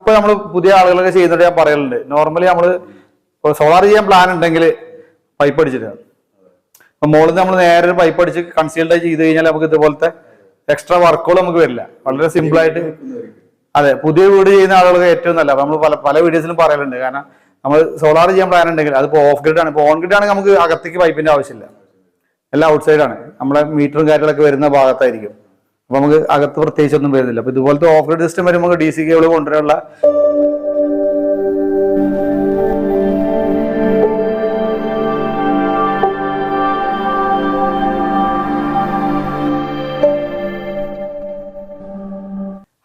ഇപ്പൊ നമ്മൾ പുതിയ ആളുകളൊക്കെ ചെയ്യുന്നത് ഞാൻ പറയലുണ്ട്. നോർമലി നമ്മൾ സോളാർ ചെയ്യാൻ പ്ലാൻ ഉണ്ടെങ്കിൽ പൈപ്പ് അടിച്ചിട്ടാണ് അപ്പൊ മുകളിൽ നമ്മൾ നേരെ ഒരു പൈപ്പ് അടിച്ച് കൺസീൽഡ് ചെയ്ത് കഴിഞ്ഞാൽ നമുക്ക് ഇതുപോലത്തെ എക്സ്ട്രാ വർക്കുകൾ നമുക്ക് വരില്ല. വളരെ സിമ്പിൾ ആയിട്ട് അതെ പുതിയ വീട് ചെയ്യുന്ന ആളുകൾക്ക് ഏറ്റവും നല്ല നമ്മൾ പല പല വീഡിയോസിലും പറയലുണ്ട്. കാരണം നമ്മൾ സോളാർ ചെയ്യാൻ പ്ലാൻ ഉണ്ടെങ്കിൽ അതിപ്പോ ഓഫ് ഗ്രിഡ് ആണ്. ഇപ്പൊ ഓൺ ഗ്രിഡ് ആണെങ്കിൽ നമുക്ക് അകത്തേക്ക് പൈപ്പിന്റെ ആവശ്യമില്ല. എല്ലാം ഔട്ട് സൈഡ് ആണ് നമ്മുടെ മീറ്ററും കാര്യങ്ങളൊക്കെ വരുന്ന ഭാഗത്തായിരിക്കും. അപ്പൊ നമുക്ക് അകത്ത് പ്രത്യേകിച്ചൊന്നും വരുന്നില്ല. അപ്പൊ ഇതുപോലത്തെ ഓഫ് റോഡ് സിസ്റ്റം വരുമ്പോൾ ഡി സി കേബിൾ കൊണ്ടുവരാനുള്ള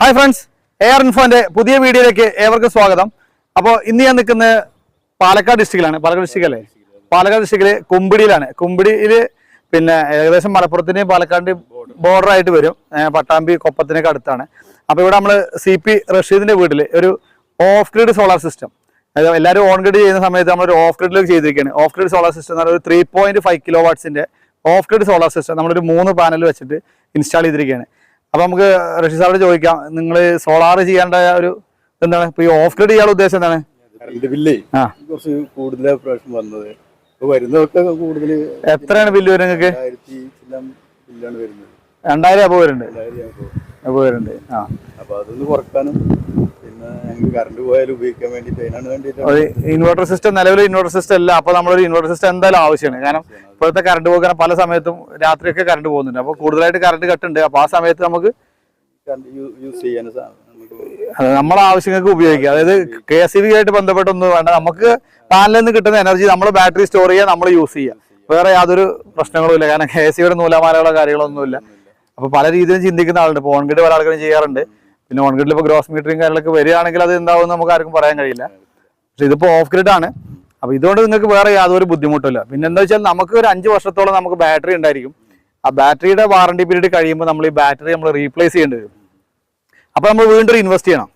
ഹായ് ഫ്രണ്ട്സ് എയർ ഇൻഫോന്റെ പുതിയ വീഡിയോയിലേക്ക് ഏവർക്കും സ്വാഗതം. അപ്പോൾ ഇന്ന് ഞാൻ നിൽക്കുന്നത് പാലക്കാട് ഡിസ്ട്രിക്റ്റിലാണ് പാലക്കാട് ഡിസ്ട്രിക്റ്റ് അല്ലേ? പാലക്കാട് ഡിസ്ട്രിക്റ്റിൽ കുമ്പിടിയിലാണ്. കുമ്പിടിയിൽ പിന്നെ ഏകദേശം മലപ്പുറത്തിന്റെയും പാലക്കാടിന്റെയും ബോർഡർ ആയിട്ട് വരും പട്ടാമ്പി കൊപ്പത്തിനൊക്കെ അടുത്താണ്. അപ്പോൾ ഇവിടെ നമ്മൾ സി പി റഷീദിന്റെ വീട്ടിൽ ഒരു ഓഫ് ഗ്രിഡ് സോളാർ സിസ്റ്റം അതായത് എല്ലാവരും ഓൺ ഗ്രിഡ് ചെയ്യുന്ന സമയത്ത് നമ്മൾ ഒരു ഓഫ് ഗ്രിഡിലേക്ക് ചെയ്തിരിക്കുകയാണ്. ഓഫ് ഗ്രിഡ് സോളാർ സിസ്റ്റം എന്ന് പറഞ്ഞാൽ ഒരു ത്രീ പോയിന്റ് ഫൈവ് കിലോ വാട്ട്സിന്റെ ഓഫ് ഗ്രിഡ് സോളാർ സിസ്റ്റം നമ്മളൊരു മൂന്ന് പാനൽ വെച്ചിട്ട് ഇൻസ്റ്റാൾ ചെയ്തിരിക്കുകയാണ്. അപ്പോൾ നമുക്ക് റഷീദ് സാറോട് ചോദിക്കാം നിങ്ങൾ സോളാർ ചെയ്യേണ്ട ഒരു എന്താണ്? ഇപ്പോൾ ഈ ഓഫ് ഗ്രിഡ് ചെയ്യാനുള്ള ഉദ്ദേശം എന്താണ്? കറണ്ട് ബില്ലേ കുറച്ച് കൂടുതലാണ് പ്രാവശ്യം വന്നത്. ഇപ്പൊ വരുന്നതൊക്കെ കൂടുതൽ എത്രയാണ് ബില്ല് വരുന്നത്. രണ്ടായിരം രൂപ വരുന്നുണ്ട്. വരുന്നുണ്ട്. ആ. അപ്പൊ അതൊന്ന് കുറക്കാനും പിന്നെ ഞങ്ങൾക്ക് കറണ്ട് പോയാലും ഉപയോഗിക്കാൻ വേണ്ടിട്ട് അതിനാണ് വേണ്ടിയിട്ടാണ് ഇൻവെർട്ടർ സിസ്റ്റം നിലവിൽ ഇൻവെർട്ടർ സിസ്റ്റം അല്ല അപ്പൊ നമ്മളൊരു ഇൻവെർട്ടർ സിസ്റ്റം എന്തായാലും ആവശ്യമാണ്. കാരണം ഇപ്പോഴത്തെ കറണ്ട് പോകാൻ പല സമയത്തും രാത്രിയൊക്കെ കറണ്ട് പോകുന്നുണ്ട്. അപ്പൊ കൂടുതലായിട്ട് കറണ്ട് കട്ടുണ്ട്. അപ്പൊ ആ സമയത്ത് നമുക്ക് യൂസ് ചെയ്യാൻ അത് നമ്മളെ ആവശ്യങ്ങൾക്ക് ഉപയോഗിക്കുക അതായത് കെ എസ് ബി ആയിട്ട് ബന്ധപ്പെട്ടൊന്നും വേണ്ട. നമുക്ക് പാനലിൽ നിന്ന് കിട്ടുന്ന എനർജി നമ്മൾ ബാറ്ററി സ്റ്റോർ ചെയ്യുക നമ്മൾ യൂസ് ചെയ്യുക വേറെ യാതൊരു പ്രശ്നങ്ങളും ഇല്ല. കാരണം കെ എസ് സിയുടെ നൂലാമാലകളോ കാര്യങ്ങളൊന്നുമില്ല. അപ്പൊ പല രീതിയിലും ചിന്തിക്കുന്ന ആളുണ്ട്. ഇപ്പോൾ ഓൺഗ്രിഡ് പല ആൾക്കാരും ചെയ്യാറുണ്ട്. പിന്നെ ഓൺഗ്രിഡിൽ ഇപ്പോൾ ഗ്രോസ് മീറ്ററിങ് കാര്യങ്ങളൊക്കെ വരികയാണെങ്കിൽ അത് എന്താവും നമുക്ക് ആർക്കും പറയാൻ കഴിയില്ല. പക്ഷെ ഇതിപ്പോൾ ഓഫ് ഗ്രിഡ് ആണ്. അപ്പൊ ഇതുകൊണ്ട് നിങ്ങൾക്ക് വേറെ യാതൊരു ബുദ്ധിമുട്ടില്ല പിന്നെ എന്താ വെച്ചാൽ നമുക്ക് ഒരു അഞ്ച് വർഷത്തോളം നമുക്ക് ബാറ്ററി ഉണ്ടായിരിക്കും. ആ ബാറ്ററിയുടെ വാറണ്ടി പീരീഡ് കഴിയുമ്പോൾ നമ്മൾ ഈ ബാറ്ററി നമ്മൾ റീപ്ലേസ് ചെയ്യേണ്ടി വരും. അപ്പൊ നമ്മൾ വീണ്ടും ഇൻവെസ്റ്റ് ചെയ്യണം.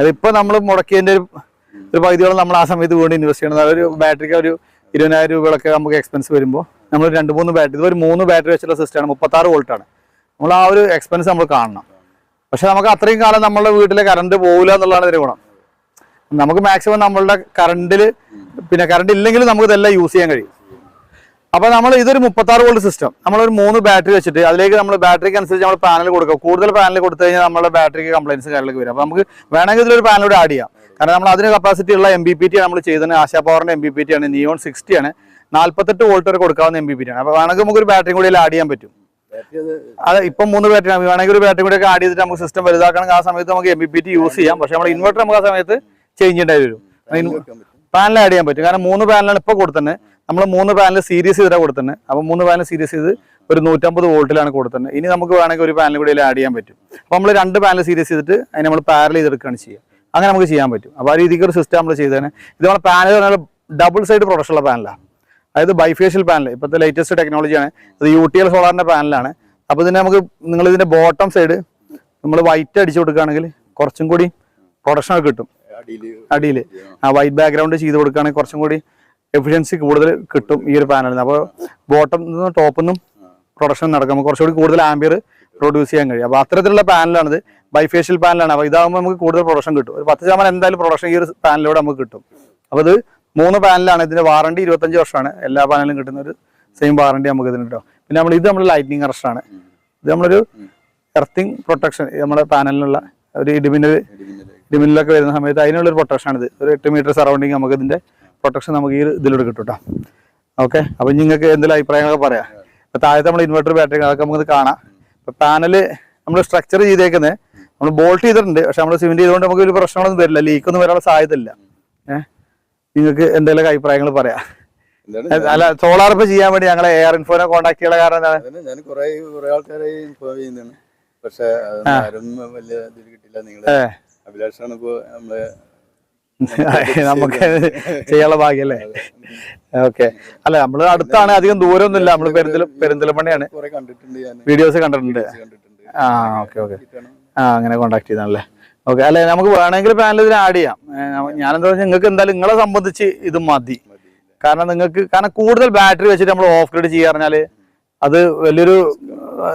അതിപ്പോൾ നമ്മൾ മുടക്കിയതിന്റെ ഒരു പകുതിയോളം നമ്മൾ ആ സമയത്ത് വീണ്ടും ഇൻവെസ്റ്റ് ചെയ്യണം. അതായത് ഒരു ബാറ്ററിക്ക് ഒരു ഇരുപതിനായിരം രൂപകളൊക്കെ നമുക്ക് എക്സ്പെൻസ് വരുമ്പോൾ നമ്മൾ രണ്ട് മൂന്ന് ബാറ്ററി ഇത് ഒരു മൂന്ന് ബാറ്ററി വെച്ചുള്ള സിസ്റ്റമാണ് മുപ്പത്താറ് വോൾട്ടാണ് നമ്മൾ ആ ഒരു എക്സ്പെൻസ് നമ്മൾ കാണണം. പക്ഷെ നമുക്ക് അത്രയും കാലം നമ്മളുടെ വീട്ടിലെ കറണ്ട് പോകില്ല എന്നുള്ളതാണ് ഇതിന്റെ ഗുണം. നമുക്ക് മാക്സിമം നമ്മളുടെ കറണ്ടിൽ പിന്നെ കറണ്ട് ഇല്ലെങ്കിലും നമുക്ക് ഇതെല്ലാം യൂസ് ചെയ്യാൻ കഴിയും. അപ്പൊ നമ്മൾ ഇതൊരു മുപ്പത്താറ് വോൾട്ട് സിസ്റ്റം നമ്മളൊരു മൂന്ന് ബാറ്ററി വെച്ചിട്ട് അതിലേക്ക് നമ്മൾ ബാറ്ററിക്ക് അനുസരിച്ച് നമ്മൾ പാനൽ കൊടുക്കുക. കൂടുതൽ പാനൽ കൊടുത്തു കഴിഞ്ഞാൽ നമ്മുടെ ബാറ്ററിക്ക് കംപ്ലൈൻസ് കാര്യങ്ങളൊക്കെ വരും. അപ്പൊ നമുക്ക് വേണമെങ്കിൽ ഇതിലൊരു പാനലൂടെ ആഡ് ചെയ്യാം. കാരണം നമ്മൾ അതിന് കപ്പാസിറ്റി ഉള്ള എം ബി പി ടി നമ്മൾ ചെയ്തത് ആശാ പവറിന്റെ എം ബി പി ടി ആണ് നിയോൺ സിക്സ്റ്റി ആണ്. നാല്പത്തെട്ട് വോൾട്ട് വരെ കൊടുക്കാവുന്ന എം ബി പി ടി ആണ്. അപ്പൊ വേണമെങ്കിൽ നമുക്ക് ഒരു ബാറ്ററി കൂടി ആഡ് ചെയ്യാൻ പറ്റും. അത് ഇപ്പം മൂന്ന് ബാറ്ററി വേണമെങ്കിൽ ഒരു ബാറ്ററി കൂടി ഒക്കെ ആഡ് ചെയ്തിട്ട് നമുക്ക് സിസ്റ്റം വലുതാക്കണം. ആ സമയത്ത് നമുക്ക് M B P T use ചെയ്യാം. പക്ഷെ നമ്മൾ ഇൻവെർട്ടർ നമുക്ക് ആ സമയത്ത് ചേഞ്ച് ചെയ്യേണ്ടി വരും. പാനൽ ആഡ് ചെയ്യാൻ പറ്റും. കാരണം മൂന്ന് പാനലാണ് ഇപ്പോൾ കൊടുത്തന്നെ. നമ്മൾ മൂന്ന് പാനൽ സീരീസ് ചെയ്തിട്ടാണ് കൊടുത്തന്നെ. അപ്പോൾ മൂന്ന് പാനൽ സീരീസ് ചെയ്ത് ഒരു നൂറ്റമ്പത് വോൾട്ടിലാണ് കൊടുത്തന്നെ. ഇനി നമുക്ക് വേണമെങ്കിൽ ഒരു പാനൽ കൂടി ആഡ് ചെയ്യാൻ പറ്റും. അപ്പോൾ നമ്മൾ രണ്ട് പാനൽ സീരീസ് ചെയ്തിട്ട് അതിന് നമ്മൾ പാരൽ ചെയ്തെടുക്കുകയാണ് ചെയ്യുക അങ്ങനെ നമുക്ക് ചെയ്യാൻ പറ്റും. അപ്പോൾ ആ രീതിക്ക് ഒരു സിസ്റ്റം നമ്മൾ ചെയ്തതിന് ഇത് നമ്മൾ പാനൽ പറഞ്ഞാൽ ഡബിൾ സൈഡ് പ്രൊഡക്ഷനുള്ള പാനലാണ് അതായത് ബൈഫേഷ്യൽ പാനൽ ഇപ്പോഴത്തെ ലേറ്റസ്റ്റ് ടെക്നോളജിയാണ് അത് യു ടി എൽ സോളാറിന്റെ പാനലാണ് അപ്പോൾ ഇതിനെ നമുക്ക് നിങ്ങൾ ഇതിന്റെ ബോട്ടം സൈഡ് നമ്മൾ വൈറ്റ് അടിച്ചു കൊടുക്കുകയാണെങ്കിൽ കുറച്ചും കൂടി പ്രൊഡക്ഷൻ ഒക്കെ കിട്ടും. അടിയിൽ ആ വൈറ്റ് ബാക്ക്ഗ്രൗണ്ട് ചെയ്ത് കൊടുക്കുകയാണെങ്കിൽ കുറച്ചും കൂടി എഫിഷ്യൻസി കൂടുതൽ കിട്ടും ഈ ഒരു പാനലിൽ നിന്ന് അപ്പോൾ ബോട്ടം നിന്ന് ടോപ്പിൽ നിന്നും പ്രൊഡക്ഷൻ നടക്കും. നമുക്ക് കുറച്ചുകൂടി കൂടുതൽ ആംബിയർ പ്രൊഡ്യൂസ് ചെയ്യാൻ കഴിയും. അപ്പോൾ അത്തരത്തിലുള്ള പാനലാണിത് ബൈഫേഷ്യൽ പാനലാണ് അപ്പോൾ ഇതാകുമ്പോൾ നമുക്ക് കൂടുതൽ പ്രൊഡക്ഷൻ കിട്ടും. ഒരു പത്ത് ശതമാനം എന്തായാലും പ്രൊഡക്ഷൻ ഈ ഒരു പാനലിലൂടെ നമുക്ക് കിട്ടും. അപ്പോൾ ഇത് മൂന്ന് പാനലാണ് ഇതിന്റെ വാറണ്ടി ഇരുപത്തഞ്ച് വർഷമാണ്. എല്ലാ പാനലും കിട്ടുന്ന ഒരു സെയിം വാറണ്ടി നമുക്ക് ഇതിന് കിട്ടും. പിന്നെ നമ്മൾ ഇത് നമ്മൾ ലൈറ്റിനിങ് അറസ്റ്റാണ് ഇത് നമ്മളൊരു എർത്തിങ് പ്രൊട്ടക്ഷൻ നമ്മുടെ പാനലിനുള്ള ഒരു ഇടിമിന്നൽ ഇടിമിന്നലൊക്കെ വരുന്ന സമയത്ത് അതിനുള്ളൊരു ഇത്. ഒരു എട്ട് മീറ്റർ സറൗണ്ടിങ് നമുക്ക് ഇതിന്റെ പ്രൊട്ടക്ഷൻ നമുക്ക് ഈ ഇതിലൂടെ കിട്ടും കേട്ടോ ഓക്കെ അപ്പൊ നിങ്ങൾക്ക് എന്തെങ്കിലും അഭിപ്രായങ്ങളൊക്കെ പറയാം. ഇപ്പൊ താഴത്തെ നമ്മൾ ഇൻവെർട്ടർ ബാറ്ററി അതൊക്കെ നമുക്ക് കാണാം. ഇപ്പൊ പാനൽ നമ്മൾ സ്ട്രക്ചർ ചെയ്തേക്കുന്നത് നമ്മൾ ബോൾട്ട് ചെയ്തിട്ടുണ്ട്. പക്ഷെ നമ്മൾ സിമെന്റ് ചെയ്തുകൊണ്ട് നമുക്ക് ഒരു പ്രശ്നങ്ങളൊന്നും വരില്ല. ലീക്കൊന്നും വരാനുള്ള സാധ്യത ഇല്ല ഏഹ് നിങ്ങൾക്ക് എന്തെങ്കിലും അഭിപ്രായങ്ങൾ പറയാം. അല്ല സോളാർ ഇപ്പൊ ചെയ്യാൻ വേണ്ടി ഞങ്ങളെ എയർ ഇൻഫോനെ കോൺടാക്ട് ചെയ്യാൻ കാരണം എന്താണ്? ഞാൻ കുറെ കുറെ ആൾക്കാരെ ഇൻഫോം ചെയ്യുന്നതാണ്. പക്ഷെ ആരും വലിയ ഇതിൽ കിട്ടില്ല നിങ്ങളെ അഭിലാഷാണ് ഇപ്പോ നമ്മളെ നമുക്ക് ചെയ്യാനുള്ള ഭാഗ്യല്ലേ ഓക്കെ. അല്ല നമ്മൾ അടുത്താണ്. അധികം ദൂരമൊന്നുമില്ല. നമ്മൾ പെരിന്തൽ പെരിന്തൽമണ്ണയാണ് വീഡിയോസ് കണ്ടിട്ടുണ്ട് കണ്ടിട്ടുണ്ട്. ആ ഓക്കെ ഓക്കെ. ആ അങ്ങനെ കോണ്ടാക്ട് ചെയ്താണല്ലേ? ഓക്കെ അല്ലെ? നമുക്ക് വേണമെങ്കിൽ പാനൽ ഇതിന് ആഡ് ചെയ്യാം. ഞാനെന്താ വെച്ചാൽ നിങ്ങൾക്ക് എന്തായാലും നിങ്ങളെ സംബന്ധിച്ച് ഇത് മതി. കാരണം നിങ്ങൾക്ക് കാരണം കൂടുതൽ ബാറ്ററി വെച്ചിട്ട് നമ്മൾ ഓഫ് ഗ്രിഡ് പറഞ്ഞാൽ അത് വലിയൊരു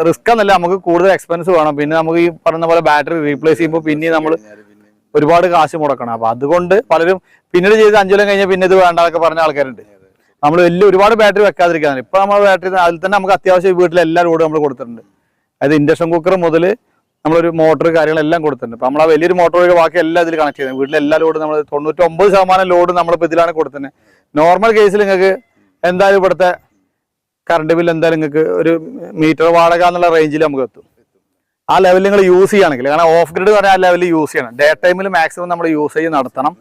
റിസ്ക് എന്നല്ല നമുക്ക് കൂടുതൽ എക്സ്പെൻസ് വേണം. പിന്നെ നമുക്ക് ഈ പറഞ്ഞ പോലെ ബാറ്ററി റീപ്ലേസ് ചെയ്യുമ്പോൾ പിന്നെ നമ്മൾ ഒരുപാട് കാശ് മുടക്കണം. അപ്പൊ അതുകൊണ്ട് പലരും പിന്നീട് ചെയ്ത് അഞ്ചു കൊല്ലം കഴിഞ്ഞാൽ പിന്നെ ഇത് വേണ്ട എന്നൊക്കെ പറഞ്ഞ ആൾക്കാരുണ്ട്. നമ്മൾ വലിയ ഒരുപാട് ബാറ്ററി വെക്കാതിരിക്കാൻ ഇപ്പൊ നമ്മൾ ബാറ്ററി അതിൽ തന്നെ നമുക്ക് അത്യാവശ്യം വീട്ടിൽ എല്ലാ റോഡും നമ്മൾ കൊടുത്തിട്ടുണ്ട്. അതായത് ഇൻഡക്ഷൻ കുക്കർ മുതൽ നമ്മളൊരു മോട്ടർ കാര്യങ്ങളെല്ലാം കൊടുത്തിട്ടുണ്ട്. അപ്പൊ നമ്മൾ ആ വലിയൊരു മോട്ടോർ ഒഴികെ ബാക്കി എല്ലാം ഇതിൽ കണക്ട് ചെയ്യുന്നത്. വീട്ടിലെ എല്ലാ ലോഡും നമ്മൾ തൊണ്ണൂറ്റൊമ്പത് ശതമാനം ലോഡ് നമ്മളിപ്പോൾ ഇതിലാണ് കൊടുത്തത് നോർമൽ കേസിൽ നിങ്ങൾക്ക് എന്തായാലും ഇവിടുത്തെ കറണ്ട് ബില്ല് എന്തായാലും നിങ്ങൾക്ക് ഒരു മീറ്റർ വാടക എന്നുള്ള റേഞ്ചിൽ നമുക്ക് എത്തും. ആ ലെവലിൽ നിങ്ങൾ യൂസ് ചെയ്യുകയാണെങ്കിൽ കാരണം ഓഫ് ഗ്രിഡ് പറഞ്ഞാൽ ആ ലെവലിൽ യൂസ് ചെയ്യണം. ഡേ ടൈമിൽ മാക്സിമം നമ്മൾ യൂസ് ചെയ്ത് നടത്തണം.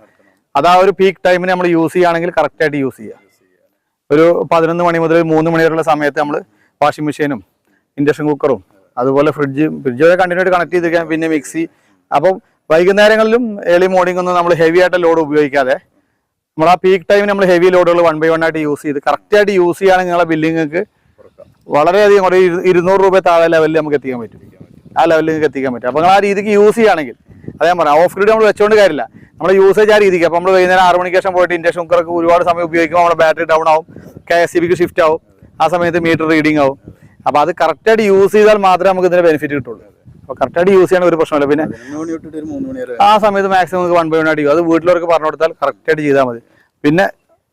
അത് ആ ഒരു പീക്ക് ടൈമിന് നമ്മൾ യൂസ് ചെയ്യുകയാണെങ്കിൽ കറക്റ്റായിട്ട് യൂസ് ചെയ്യുക ഒരു പതിനൊന്ന് മണി മുതൽ മൂന്ന് മണി വരെയുള്ള സമയത്ത് നമ്മൾ വാഷിംഗ് മെഷീനും ഇൻഡക്ഷൻ കുക്കറും അതുപോലെ ഫ്രിഡ്ജ് ഫ്രിഡ്ജ് വരെ കണ്ടിന്യൂ ആയിട്ട് കണക്ട് ചെയ്തിരിക്കാം പിന്നെ മിക്സി അപ്പം വൈകുന്നേരങ്ങളിലും ഏർലി മോർണിംഗ് ഒന്നും നമ്മൾ ഹെവി ആയിട്ട് ലോഡ് ഉപയോഗിക്കാതെ നമ്മൾ ആ പീക്ക് ടൈമിന് നമ്മൾ ഹെവി ലോഡുകൾ വൺ ബൈ വൺ ആയിട്ട് യൂസ് ചെയ്ത് കറക്റ്റ് ആയിട്ട് യൂസ് ചെയ്യുകയാണെങ്കിൽ നിങ്ങളെ ബില്ലിങ്ങൾക്ക് വളരെയധികം ഒരു ഇരു- ഇരുന്നൂറ് രൂപ താഴെ ലെവലിൽ നമുക്ക് എത്തിക്കാൻ പറ്റും. ആ ലെവലിൽ നിങ്ങൾക്ക് എത്തിക്കാൻ പറ്റും. അപ്പോൾ നിങ്ങൾ ആ രീതിക്ക് യൂസ് ചെയ്യുകയാണെങ്കിൽ അത് ഞാൻ പറയാം ഓഫ് ഗ്രിഡ് നമ്മൾ വെച്ചുകൊണ്ട് കാര്യമില്ല നമ്മൾ യൂസേജ് ആ രീതിക്ക് അപ്പോൾ നമ്മൾ വൈകുന്നേരം ആറ് മണിക്ക് ശേഷം പോയിട്ട് ഇൻഡക്ഷൻ കുക്കറൊക്കെ ഒരുപാട് സമയം ഉപയോഗിക്കുമ്പോൾ നമ്മുടെ ബാറ്ററി ഡൗൺ ആവും. കെ എസ് സി ബിക്ക് ഷിഫ്റ്റ് ആവും. ആ സമയത്ത് മീറ്റർ റീഡിംഗ് ആവും. അപ്പോൾ അത് കറക്റ്റായിട്ട് യൂസ് ചെയ്താൽ മാത്രമേ നമുക്ക് ഇതിന്റെ ബെനിഫിറ്റ് കിട്ടുള്ളൂ. അപ്പൊ കറക്റ്റായിട്ട് യൂസ് ചെയ്യാൻ ഒരു പ്രശ്നമില്ല. പിന്നെ ആ സമയത്ത് മാക്സിമം നമുക്ക് വൺ ബൈ വൺ അത് വീട്ടിലവർക്ക് പറഞ്ഞു കൊടുത്താൽ കറക്റ്റായിട്ട് ചെയ്താൽ മതി. പിന്നെ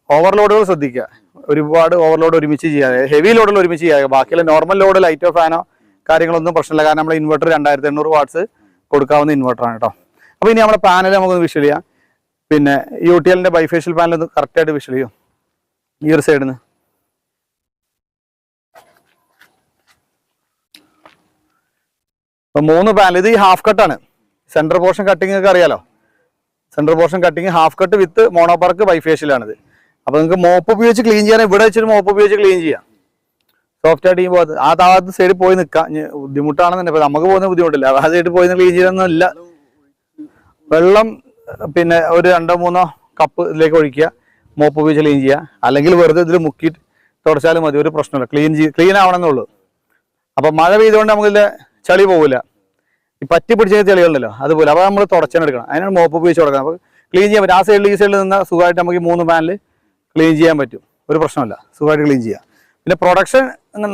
ഓവർലോഡുകൾ ശ്രദ്ധിക്കുക. ഒരുപാട് ഓവർലോഡ് ഒരുമിച്ച് ചെയ്യാതെ ഹെവി ലോഡുകൾ ഒരുമിച്ച് ചെയ്യാതെ ബാക്കിയുള്ള നോർമൽ ലോഡ് ലൈറ്റോ ഫാനോ കാര്യങ്ങളൊന്നും പ്രശ്നമില്ല. കാരണം നമ്മൾ ഇൻവെർട്ടർ രണ്ടായിരത്തി എണ്ണൂറ് വാട്ട്സ് കൊടുക്കാവുന്ന ഇൻവെർട്ടറാണ് കേട്ടോ. അപ്പോൾ ഇനി നമ്മുടെ പാനൽ നമുക്കൊന്ന് വിഷ്വൽ ചെയ്യാം. പിന്നെ യു ടി എല്ലിന്റെ ബൈഫേഷ്യൽ പാനൽ ഒന്ന് കറക്റ്റായിട്ട് വിഷ്വൽ ചെയ്യും. ഈ ഒരു സൈഡിൽ നിന്ന് അപ്പോൾ മൂന്ന് പാനൽ ഇത് ഈ ഹാഫ് കട്ടാണ് സെന്റർ പോർഷൻ കട്ടിങ് ഒക്കെ അറിയാലോ? Central portion cutting half cut with monoperc ബൈഫേഷ്യലാണിത് അപ്പോൾ നിങ്ങൾക്ക് മോപ്പ് ഉപയോഗിച്ച് ക്ലീൻ ചെയ്യാൻ ഇവിടെ വെച്ചിട്ട് മോപ്പ് ഉപയോഗിച്ച് ക്ലീൻ ചെയ്യാം. സോഫ്റ്റ് ആയിട്ട് ചെയ്യുമ്പോൾ ആ താഴത്ത് സൈഡിൽ പോയി നിൽക്കാം ബുദ്ധിമുട്ടാണെന്ന് ഇപ്പൊ നമുക്ക് പോകുന്ന ബുദ്ധിമുട്ടില്ല. ആ സൈഡിൽ പോയി ക്ലീൻ ചെയ്യാനൊന്നും ഇല്ല. വെള്ളം പിന്നെ ഒരു രണ്ടോ മൂന്നോ കപ്പ് ഇതിലേക്ക് ഒഴിക്കുക. മോപ്പ് ഉപയോഗിച്ച് ക്ലീൻ ചെയ്യുക. അല്ലെങ്കിൽ വെറുതെ ഇതിൽ മുക്കിയിട്ട് തുടച്ചാലും മതി. ഒരു പ്രശ്നമില്ല. ക്ലീൻ ചെയ്ത് ക്ലീൻ ആവണമെന്നുള്ളൂ അപ്പൊ മഴ പെയ്തുകൊണ്ട് നമുക്കിതിൽ ചളി പോകില്ല ഈ പറ്റി പിടിച്ച ചെളികളുണ്ടല്ലോ അതുപോലെ. അപ്പോൾ നമ്മൾ തുടച്ചെടുക്കണം അതിനാണ് മോപ്പ് ഉപയോഗിച്ച് കൊടുക്കണം അപ്പോൾ ക്ലീൻ ചെയ്യാൻ പറ്റും. ആ സൈഡിൽ ഈ സൈഡിൽ നിന്ന് സുഖമായിട്ട് നമുക്ക് ഈ മൂന്ന് പാനൽ ക്ലീൻ ചെയ്യാൻ പറ്റും. ഒരു പ്രശ്നമില്ല സുഖമായിട്ട് ക്ലീൻ ചെയ്യാം. പിന്നെ പ്രൊഡക്ഷൻ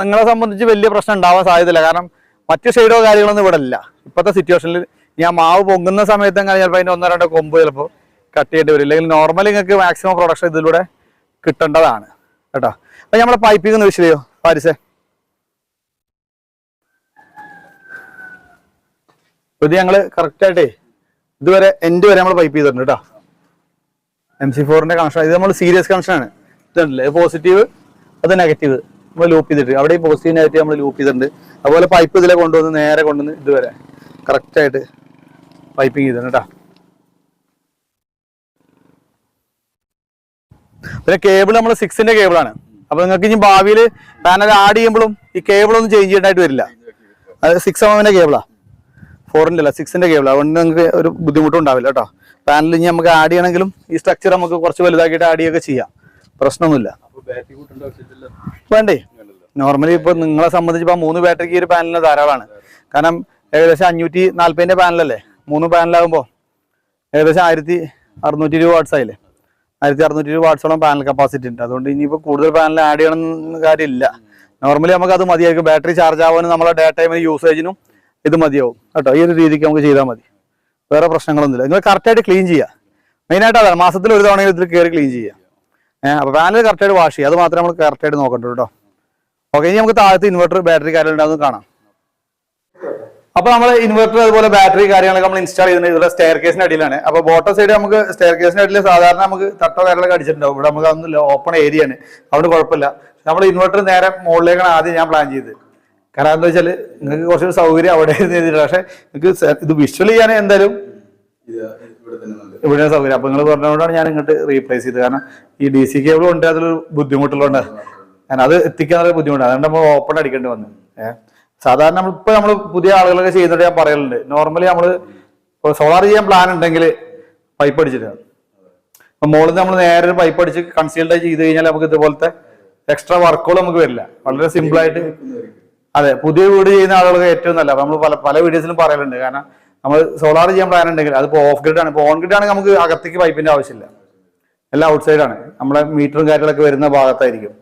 നിങ്ങളെ സംബന്ധിച്ച് വലിയ പ്രശ്നം ഉണ്ടാവാൻ സാധ്യതയില്ല. കാരണം മറ്റു സൈഡോ കാര്യങ്ങളൊന്നും ഇവിടെ ഇല്ല. ഇപ്പോഴത്തെ സിറ്റുവേഷനിൽ ഞാൻ മാവ് പൊങ്ങുന്ന സമയത്ത് എങ്ങനെ ചിലപ്പോൾ അതിന്റെ ഒന്നോ രണ്ടോ കൊമ്പ് ചിലപ്പോൾ കട്ട് ചെയ്യേണ്ടി വരും. ഇല്ലെങ്കിൽ നോർമലി നിങ്ങൾക്ക് മാക്സിമം പ്രൊഡക്ഷൻ ഇതിലൂടെ കിട്ടേണ്ടതാണ്. കേട്ടോ. അപ്പം നമ്മുടെ പൈപ്പിംഗ് ഒന്ന് വിഷയോ പാരിസേ ഇത് ഞങ്ങൾ കറക്റ്റ് ആയിട്ടേ ഇതുവരെ എൻഡ് വരെ നമ്മൾ പൈപ്പ് ചെയ്തിട്ടുണ്ട് കേട്ടോ എം സി ഫോറിന്റെ കണക്ഷൻ ഇത് നമ്മൾ സീരിയസ് കണക്ഷൻ ആണ്. ഇതുണ്ടല്ലേ? പോസിറ്റീവ് അത് നെഗറ്റീവ് നമ്മൾ ലൂപ്പ് ചെയ്തിട്ട്. അവിടെ പോസിറ്റീവ് നെഗറ്റീവ് നമ്മൾ ലൂപ്പ് ചെയ്തിട്ടുണ്ട്. അതുപോലെ പൈപ്പ് ഇതിലെ കൊണ്ടുവന്ന് നേരെ കൊണ്ടുവന്ന് ഇതുവരെ കറക്റ്റ് ആയിട്ട് പൈപ്പിംഗ് ചെയ്തിട്ടുണ്ട് കേട്ടോ പിന്നെ കേബിൾ നമ്മൾ സിക്സിന്റെ ആണ്. അപ്പൊ നിങ്ങൾക്ക് ഇനി ഭാവിയിൽ പാനൽ ആഡ് ചെയ്യുമ്പോഴും ഈ കേബിൾ ഒന്നും ചേഞ്ച് ചെയ്യേണ്ടതായിട്ട് വരില്ല. അത് സിക്സ് എമ്മിന്റെ കേബിളാ ഫോറിന്റെ അല്ല സിക്സിന്റെ കേബിൾ അതുകൊണ്ട് നിങ്ങൾക്ക് ഒരു ബുദ്ധിമുട്ടും ഉണ്ടാവില്ല കേട്ടോ പാനൽ ഇനി നമുക്ക് ആഡ് ചെയ്യണമെങ്കിലും ഈ സ്ട്രക്ചർ നമുക്ക് കുറച്ച് വലുതാക്കിയിട്ട് ആഡ് ചെയ്യുകയൊക്കെ ചെയ്യാം. പ്രശ്നമൊന്നുമില്ല. വേണ്ടേ? നോർമലി ഇപ്പൊ നിങ്ങളെ സംബന്ധിച്ച് ഇപ്പോൾ മൂന്ന് ബാറ്ററിക്ക് ഈ ഒരു പാനലിന് ധാരാളമാണ് കാരണം ഏകദേശം അഞ്ഞൂറ്റി നാല്പതിന്റെ പാനലല്ലേ മൂന്ന് പാനലാകുമ്പോൾ ഏകദേശം ആയിരത്തി അറുന്നൂറ്റി ഇരുപത് വാട്ട്സ് ആയില്ലേ? ആയിരത്തി അറുന്നൂറ്റി ഇരുപത് വാട്ട്സോളം പാനൽ കപ്പാസിറ്റി ഉണ്ട്. അതുകൊണ്ട് ഇനിയിപ്പോൾ കൂടുതൽ പാനൽ ആഡ് ചെയ്യണം എന്ന് കാര്യമില്ല. നോർമലി നമുക്ക് അത് മതിയായിരിക്കും. ബാറ്ററി ചാർജ് ആവാനും നമ്മളെ ഡേ ടൈമിന് യൂസേജിനും ഇത് മതിയാവും കേട്ടോ. ഈ ഒരു രീതിക്ക് നമുക്ക് ചെയ്താൽ മതി. വേറെ പ്രശ്നങ്ങളൊന്നുമില്ല. നിങ്ങൾ കറക്റ്റായിട്ട് ക്ലീൻ ചെയ്യുക. മെയിനായിട്ട് അതാണ്. മാസത്തിൽ ഒരു തവണ ഇതിൽ കയറി ക്ലീൻ ചെയ്യുക. ഏഹ് അപ്പോൾ പാനൽ കറക്റ്റായിട്ട് വാഷ് ചെയ്യുക. അത് മാത്രമേ നമ്മൾ കറക്റ്റായിട്ട് നോക്കണ്ടു കേട്ടോ. ഓക്കെ ഇനി നമുക്ക് താഴത്ത് ഇൻവെർട്ടർ ബാറ്ററി കാര്യങ്ങളുണ്ടാകുന്നത് കാണാം. അപ്പോൾ നമ്മൾ ഇൻവെർട്ടർ അതുപോലെ ബാറ്ററി കാര്യങ്ങളൊക്കെ നമ്മൾ ഇൻസ്റ്റാൾ ചെയ്യുന്നത് ഇവിടെ സ്റ്റെയർ കേസിന്റെ അടിയിലാണ്. അപ്പോൾ ബോട്ടം സൈഡ് നമുക്ക് സ്റ്റെയർ കേസിന്റെ അടിയിൽ സാധാരണ നമുക്ക് തട്ടോ കാര്യങ്ങളൊക്കെ അടിച്ചിട്ടുണ്ടാവും. ഇവിടെ നമുക്ക് അതൊന്നും ഓപ്പൺ ഏരിയ ആണ്. അതുകൊണ്ട് കുഴപ്പമില്ല. നമ്മൾ ഇൻവെർട്ടർ നേരെ മുകളിലേക്കാണ് ആദ്യം ഞാൻ പ്ലാൻ ചെയ്തത്. കാരണം എന്താ വെച്ചാൽ നിങ്ങൾക്ക് കുറച്ചൊരു സൗകര്യം അവിടെ ചെയ്തിട്ടുണ്ട് പക്ഷെ നിങ്ങൾക്ക് ഇത് വിഷ്വൽ ചെയ്യാൻ എന്തായാലും ഇവിടെ സൗകര്യം. അപ്പൊ നിങ്ങൾ പറഞ്ഞതുകൊണ്ടാണ് ഞാൻ ഇങ്ങോട്ട് റീപ്ലേസ് ചെയ്തത്. കാരണം ഈ ഡി സി കേബിൾ ഉണ്ട് അതിലൊരു ബുദ്ധിമുട്ടുള്ളതുകൊണ്ട് കാരണം അത് എത്തിക്കാൻ നല്ല ബുദ്ധിമുട്ടാണ്. അതുകൊണ്ട് നമ്മൾ ഓപ്പൺ അടിക്കേണ്ടി വന്നു. സാധാരണ നമ്മൾ ഇപ്പൊ നമ്മൾ പുതിയ ആളുകളൊക്കെ ചെയ്യുന്നത് ഞാൻ പറയലുണ്ട്. നോർമലി നമ്മൾ സോളാർ ചെയ്യാൻ പ്ലാൻ ഉണ്ടെങ്കിൽ പൈപ്പ് അടിച്ചിട്ട് അപ്പൊ മുകളിൽ നമ്മൾ നേരെ ഒരു പൈപ്പ് അടിച്ച് കൺസീൽഡ് ചെയ്ത് കഴിഞ്ഞാൽ നമുക്ക് ഇതുപോലത്തെ എക്സ്ട്രാ വർക്കുകൾ നമുക്ക് വരില്ല. വളരെ സിമ്പിൾ ആയിട്ട് അതെ പുതിയ വീട് ചെയ്യുന്ന ആളുകൾക്ക് ഏറ്റവും നല്ല നമ്മൾ പല പല വീഡിയോസിലും പറയലുണ്ട്. കാരണം നമ്മൾ സോളാർ ചെയ്യാൻ പ്ലാൻ ഉണ്ടെങ്കിൽ അതിപ്പോൾ ഓഫ് ഗ്രിഡ് ആണ്. ഇപ്പോൾ ഓൺ ഗ്രിഡ് ആണെങ്കിൽ നമുക്ക് അകത്തേക്ക് പൈപ്പിന്റെ ആവശ്യമില്ല. എല്ലാം ഔട്ട് സൈഡാണ് ആണ്. നമ്മളെ മീറ്ററും കാര്യങ്ങളൊക്കെ വരുന്ന ഭാഗത്തായിരിക്കും.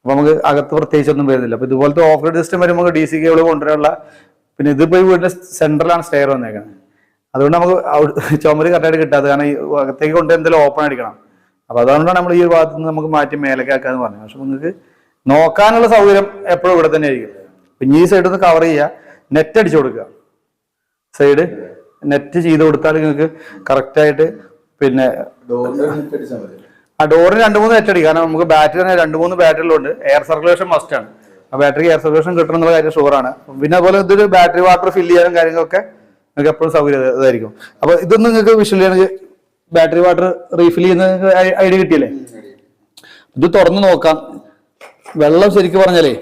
അപ്പോൾ നമുക്ക് അകത്ത് പ്രത്യേകിച്ചൊന്നും വരുന്നില്ല. അപ്പോൾ ഇതുപോലത്തെ ഓഫ് ഗ്രിഡ് സിസ്റ്റം വരുമ്പോൾ ഡി സി കേബിൾ കൊണ്ടുവരാനുള്ള പിന്നെ ഇതിപ്പോൾ ഈ വീടിന്റെ സെന്ററിലാണ് സ്റ്റെയർ വന്നേക്കുന്നത് അതുകൊണ്ട് നമുക്ക് ചുമര് കറക്റ്റായിട്ട് കിട്ടാതെ കാരണം ഈ അകത്തേക്ക് കൊണ്ട് എന്തെങ്കിലും ഓപ്പൺ അടിക്കണം. അപ്പോൾ അതുകൊണ്ടാണ് നമ്മൾ ഈ ഭാഗത്ത് നിന്ന് നമുക്ക് മാറ്റി മേലേക്ക് ആക്കാന്ന് പറഞ്ഞത്. പക്ഷെ നിങ്ങൾക്ക് നോക്കാനുള്ള സൗകര്യം എപ്പോഴും ഇവിടെ തന്നെ ആയിരിക്കും. പിന്നെ ഈ സൈഡ് ഒന്ന് കവർ ചെയ്യുക നെറ്റ് അടിച്ചു കൊടുക്കുക. സൈഡ് നെറ്റ് ചെയ്ത് കൊടുത്താൽ നിങ്ങൾക്ക് കറക്റ്റായിട്ട് പിന്നെ ആ ഡോറിന് രണ്ട് മൂന്ന് നെറ്റ് അടിക്കുക കാരണം നമുക്ക് ബാറ്ററി തന്നെ രണ്ട് മൂന്ന് ബാറ്ററികളുണ്ട് എയർ സർക്കുലേഷൻ മസ്റ്റ് ആണ്. ആ ബാറ്ററി എയർ സർക്കുലേഷൻ കിട്ടണം എന്നുള്ള കാര്യം ഷുവറാണ് പിന്നെ അതുപോലെ ഇതൊരു ബാറ്ററി വാട്ടർ ഫില്ല് ചെയ്യാനും കാര്യങ്ങളൊക്കെ നിങ്ങൾക്ക് എപ്പോഴും സൗകര്യം ഇതായിരിക്കും. അപ്പൊ ഇതൊന്നും നിങ്ങൾക്ക് വിഷ്വൽ ചെയ്യണമെങ്കിൽ ബാറ്ററി വാട്ടർ റീഫിൽ ചെയ്യുന്ന ഐഡിയ കിട്ടിയില്ലേ? ഇത് തുറന്നു നോക്കാം. വെള്ളം ശരിക്കും പറഞ്ഞാലേ